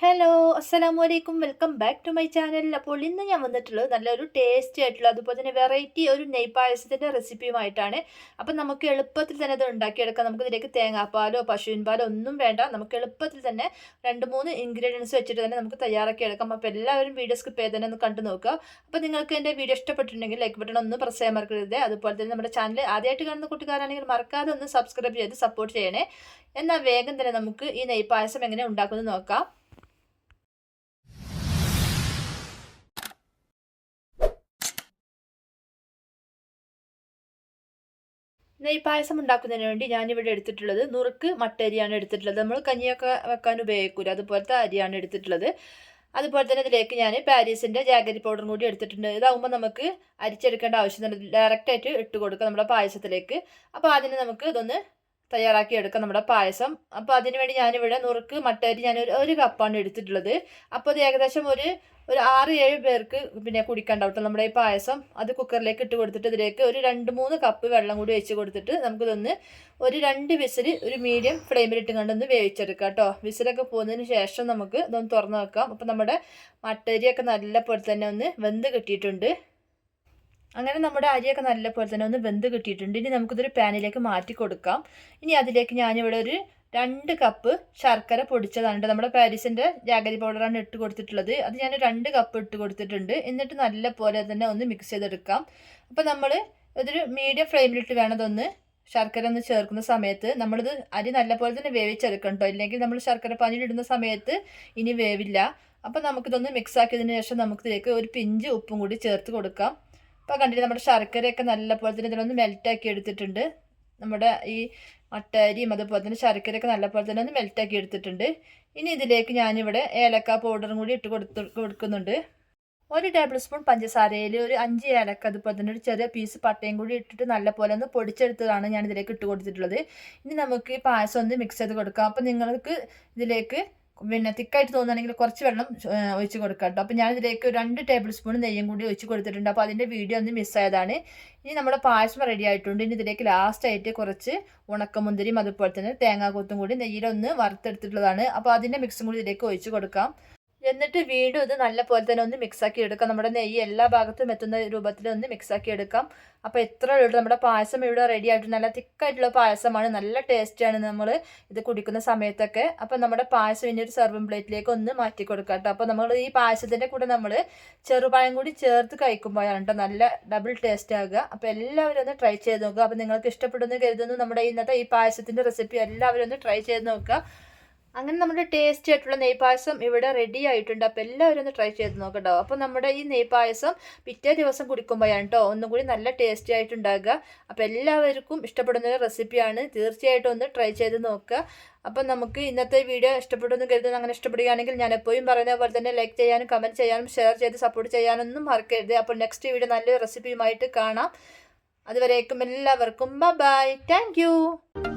Hello അസ്സലാമു അലൈക്കും welcome back to my channel അപ്പോൾ ഇന്ന് ഞാൻ വന്നിട്ടുള്ളത് നല്ലൊരു ടേസ്റ്റി ആയിട്ടുള്ള അതുപോലെ തന്നെ വെറൈറ്റി ഒരു നെയ് പായസത്തിന്റെ റെസിപ്പിയുമായിട്ടാണ് അപ്പം നമുക്ക് എളുപ്പത്തിൽ തന്നെ ഇത് ഉണ്ടാക്കിയെടുക്കാം. നമുക്ക് ഇതിലേക്ക് തേങ്ങാപ്പാലോ പശുവിൻ പാലോ ഒന്നും വേണ്ട. നമുക്ക് എളുപ്പത്തിൽ തന്നെ രണ്ട് മൂന്ന് ഇൻഗ്രീഡിയൻസ് വെച്ചിട്ട് തന്നെ നമുക്ക് തയ്യാറാക്കി എടുക്കാം. അപ്പോൾ എല്ലാവരും വീഡിയോ സ്കിപ്പ് ചെയ്ത് തന്നെ ഒന്ന് കണ്ടു നോക്കുക. അപ്പോൾ നിങ്ങൾക്ക് എന്റെ വീഡിയോ ഇഷ്ടപ്പെട്ടിട്ടുണ്ടെങ്കിൽ ലൈക്ക് ബട്ടൺ ഒന്ന് പ്രസ് ചെയ്യാൻ മറക്കരുത്. അതുപോലെ തന്നെ നമ്മുടെ ചാനൽ ആദ്യമായിട്ട് കാണുന്ന കൂട്ടുകാരാണെങ്കിൽ മറക്കാതെ ഒന്ന് സബ്സ്ക്രൈബ് ചെയ്ത് സപ്പോർട്ട് ചെയ്യണേ. എന്നാൽ വേഗം തന്നെ നമുക്ക് ഈ നെയ് എങ്ങനെ ഉണ്ടാക്കുന്നത് നോക്കാം. നെയ് പായസം ഉണ്ടാക്കുന്നതിന് വേണ്ടി ഞാനിവിടെ എടുത്തിട്ടുള്ളത് നുറുക്ക് മട്ടരിയാണ് എടുത്തിട്ടുള്ളത്. നമ്മൾ കഞ്ഞിയൊക്കെ വെക്കാൻ ഉപയോഗിക്കൂല. അതുപോലത്തെ അരിയാണ് എടുത്തിട്ടുള്ളത്. അതുപോലെ തന്നെ ഇതിലേക്ക് ഞാൻ പാരീസിന്റെ ജാഗരി പൗഡറും കൂടി എടുത്തിട്ടുണ്ട്. ഇതാകുമ്പോൾ നമുക്ക് അരിച്ചെടുക്കേണ്ട ആവശ്യം ഡയറക്റ്റായിട്ട് ഇട്ട് കൊടുക്കാം നമ്മുടെ പായസത്തിലേക്ക്. അപ്പോൾ അതിന് നമുക്ക് ഇതൊന്ന് തയ്യാറാക്കി എടുക്കാം നമ്മുടെ പായസം. അപ്പോൾ അതിന് വേണ്ടി ഞാനിവിടെ നുറുക്ക് മട്ടരി ഞാൻ ഒരു ഒരു കപ്പാണ് എടുത്തിട്ടുള്ളത്. അപ്പോൾ അത് ഏകദേശം ഒരു ഒരു ആറ് ഏഴ് പേർക്ക് പിന്നെ കുടിക്കണ്ടാവട്ടെ നമ്മുടെ ഈ പായസം അത് കുക്കറിലേക്ക് ഇട്ട് കൊടുത്തിട്ട് ഇതിലേക്ക് ഒരു രണ്ട് മൂന്ന് കപ്പ് വെള്ളം കൂടി വെച്ച് കൊടുത്തിട്ട് നമുക്കിതൊന്ന് ഒരു രണ്ട് വിസിൽ ഒരു മീഡിയം ഫ്ലെയിമിലിട്ട് കണ്ടൊന്ന് വേവിച്ചെടുക്കാം കേട്ടോ. വിസിലൊക്കെ പോകുന്നതിന് ശേഷം നമുക്ക് ഇതൊന്ന് തുറന്ന് വെക്കാം. അപ്പോൾ നമ്മുടെ മട്ടരിയൊക്കെ നല്ല പോലെ തന്നെ ഒന്ന് വെന്ത് കിട്ടിയിട്ടുണ്ട്. അങ്ങനെ നമ്മുടെ അരിയൊക്കെ നല്ല പോലെ തന്നെ ഒന്ന് വെന്ത് കിട്ടിയിട്ടുണ്ട്. ഇനി നമുക്കിതൊരു പാനിലേക്ക് മാറ്റി കൊടുക്കാം. ഇനി അതിലേക്ക് ഞാനിവിടെ ഒരു രണ്ട് കപ്പ് ശർക്കര പൊടിച്ചതാണ് നമ്മുടെ പാരീസിന്റെ ജാഗരി പൗഡറാണ് ഇട്ട് കൊടുത്തിട്ടുള്ളത്. അത് ഞാൻ രണ്ട് കപ്പ് ഇട്ട് കൊടുത്തിട്ടുണ്ട്. എന്നിട്ട് നല്ല പോലെ തന്നെ ഒന്ന് മിക്സ് ചെയ്തെടുക്കാം. അപ്പോൾ നമ്മൾ ഇതൊരു മീഡിയം ഫ്ലെയിമിലിട്ട് വേണം ഇതൊന്ന് ശർക്കര ഒന്ന് ചേർക്കുന്ന സമയത്ത്. നമ്മളിത് അരി നല്ല പോലെ തന്നെ വേവിച്ചെടുക്കണം കേട്ടോ. ഇല്ലെങ്കിൽ നമ്മൾ ശർക്കര പാനിയിലിടുന്ന സമയത്ത് ഇനി വേവില്ല. അപ്പോൾ നമുക്കിതൊന്ന് മിക്സ് ആക്കിയതിന് ശേഷം നമുക്കിതിലേക്ക് ഒരു പിഞ്ച് ഉപ്പും കൂടി ചേർത്ത് കൊടുക്കാം. അപ്പോൾ കണ്ടിട്ട് നമ്മുടെ ശർക്കരയൊക്കെ നല്ലപോലെ തന്നെ ഇതിലൊന്ന് മെൽറ്റാക്കി എടുത്തിട്ടുണ്ട്. നമ്മുടെ ഈ മട്ടരിയും അതുപോലെ തന്നെ ശർക്കരയൊക്കെ നല്ലപോലെ തന്നെ ഒന്ന് മെൽറ്റാക്കി എടുത്തിട്ടുണ്ട്. ഇനി ഇതിലേക്ക് ഞാനിവിടെ ഏലക്ക പൗഡറും കൂടി ഇട്ട് കൊടുത്ത് കൊടുക്കുന്നുണ്ട്. ഒരു ടേബിൾ സ്പൂൺ പഞ്ചസാരയിൽ ഒരു അഞ്ച് ഏലക്ക അതുപോലെ തന്നെ ഒരു ചെറിയ പീസ് പട്ടയും കൂടി ഇട്ടിട്ട് നല്ല പോലെ ഒന്ന് പൊടിച്ചെടുത്തതാണ് ഞാൻ ഇതിലേക്ക് ഇട്ട് കൊടുത്തിട്ടുള്ളത്. ഇനി നമുക്ക് ഈ പായസം ഒന്ന് മിക്സ് ചെയ്ത് കൊടുക്കാം. അപ്പോൾ നിങ്ങൾക്ക് ഇതിലേക്ക് പിന്നെ തിക്കായിട്ട് തോന്നുകയാണെങ്കിൽ കുറച്ച് വെള്ളം ഒഴിച്ച് കൊടുക്കാം കേട്ടോ. അപ്പോൾ ഞാനിതിലേക്ക് രണ്ട് ടേബിൾ സ്പൂൺ നെയ്യും കൂടി ഒഴിച്ച് കൊടുത്തിട്ടുണ്ട്. അപ്പോൾ അതിന്റെ വീഡിയോ ഒന്ന് മിസ്സായതാണ് ഇനി നമ്മുടെ പായസം റെഡി ആയിട്ടുണ്ട്. ഇനി ഇതിലേക്ക് ലാസ്റ്റ് ആയിട്ട് കുറച്ച് ഉണക്കമുന്തിരിയും അതുപോലെ തന്നെ തേങ്ങാക്കൊത്തും കൂടി നെയ്യിലൊന്ന് വറുത്തെടുത്തിട്ടുള്ളതാണ്. അപ്പോൾ അതിന്റെ മിക്സും കൂടി ഇതിലേക്ക് ഒഴിച്ച് കൊടുക്കാം. എന്നിട്ട് വീണ്ടും ഇത് നല്ല പോലെ തന്നെ ഒന്ന് മിക്സാക്കി എടുക്കാം. നമ്മുടെ നെയ്യ് എല്ലാ ഭാഗത്തും എത്തുന്ന രൂപത്തിൽ ഒന്ന് മിക്സാക്കി എടുക്കാം. അപ്പോൾ എത്ര ഉള്ളൂ നമ്മുടെ പായസം ഇവിടെ റെഡി ആയിട്ട് നല്ല തിക്കായിട്ടുള്ള പായസമാണ്. നല്ല ടേസ്റ്റാണ് നമ്മൾ ഇത് കുടിക്കുന്ന സമയത്തൊക്കെ. അപ്പോൾ നമ്മുടെ പായസം ഇനി ഒരു സെർവിങ് പ്ലേറ്റിലേക്ക് ഒന്ന് മാറ്റി കൊടുക്കാം കേട്ടോ അപ്പോൾ നമ്മൾ ഈ പായസത്തിന്റെ കൂടെ നമ്മൾ ചെറുപായം കൂടി ചേർത്ത് കഴിക്കുമ്പോഴാണ് കേട്ടോ നല്ല ഡബിൾ ടേസ്റ്റ് ആകുക. അപ്പോൾ എല്ലാവരും ഒന്ന് ട്രൈ ചെയ്ത് നോക്കുക. അപ്പോൾ നിങ്ങൾക്ക് ഇഷ്ടപ്പെടുന്നു കരുതുന്നു നമ്മുടെ ഇന്നത്തെ ഈ പായസത്തിന്റെ റെസിപ്പി എല്ലാവരും ഒന്ന് ട്രൈ ചെയ്ത് നോക്കുക. അങ്ങനെ നമ്മുടെ ടേസ്റ്റി ആയിട്ടുള്ള നെയ്പായസം ഇവിടെ റെഡി ആയിട്ടുണ്ട്. അപ്പോൾ എല്ലാവരും ഒന്ന് ട്രൈ ചെയ്ത് നോക്കട്ടോ. അപ്പോൾ നമ്മുടെ ഈ നെയ്പായസം പിറ്റേ ദിവസം കുടിക്കുമ്പോഴാണ് കേട്ടോ ഒന്നും കൂടി നല്ല ടേസ്റ്റി ആയിട്ടുണ്ടാകുക അപ്പോൾ എല്ലാവർക്കും ഇഷ്ടപ്പെടുന്ന ഒരു റെസിപ്പിയാണ് തീർച്ചയായിട്ടും ഒന്ന് ട്രൈ ചെയ്ത് നോക്കുക. അപ്പം നമുക്ക് ഇന്നത്തെ വീഡിയോ ഇഷ്ടപ്പെടുമെന്ന് കരുതുന്ന. അങ്ങനെ ഇഷ്ടപ്പെടുകയാണെങ്കിൽ ഞാൻ എപ്പോഴും പറയുന്ന പോലെ തന്നെ ലൈക്ക് ചെയ്യാനും കമന്റ് ചെയ്യാനും ഷെയർ ചെയ്ത് സപ്പോർട്ട് ചെയ്യാനൊന്നും മറക്കരുത്. അപ്പോൾ നെക്സ്റ്റ് വീഡിയോ നല്ലൊരു റെസിപ്പിയുമായിട്ട് കാണാം. അതുവരേക്കും എല്ലാവർക്കും ബൈ താങ്ക്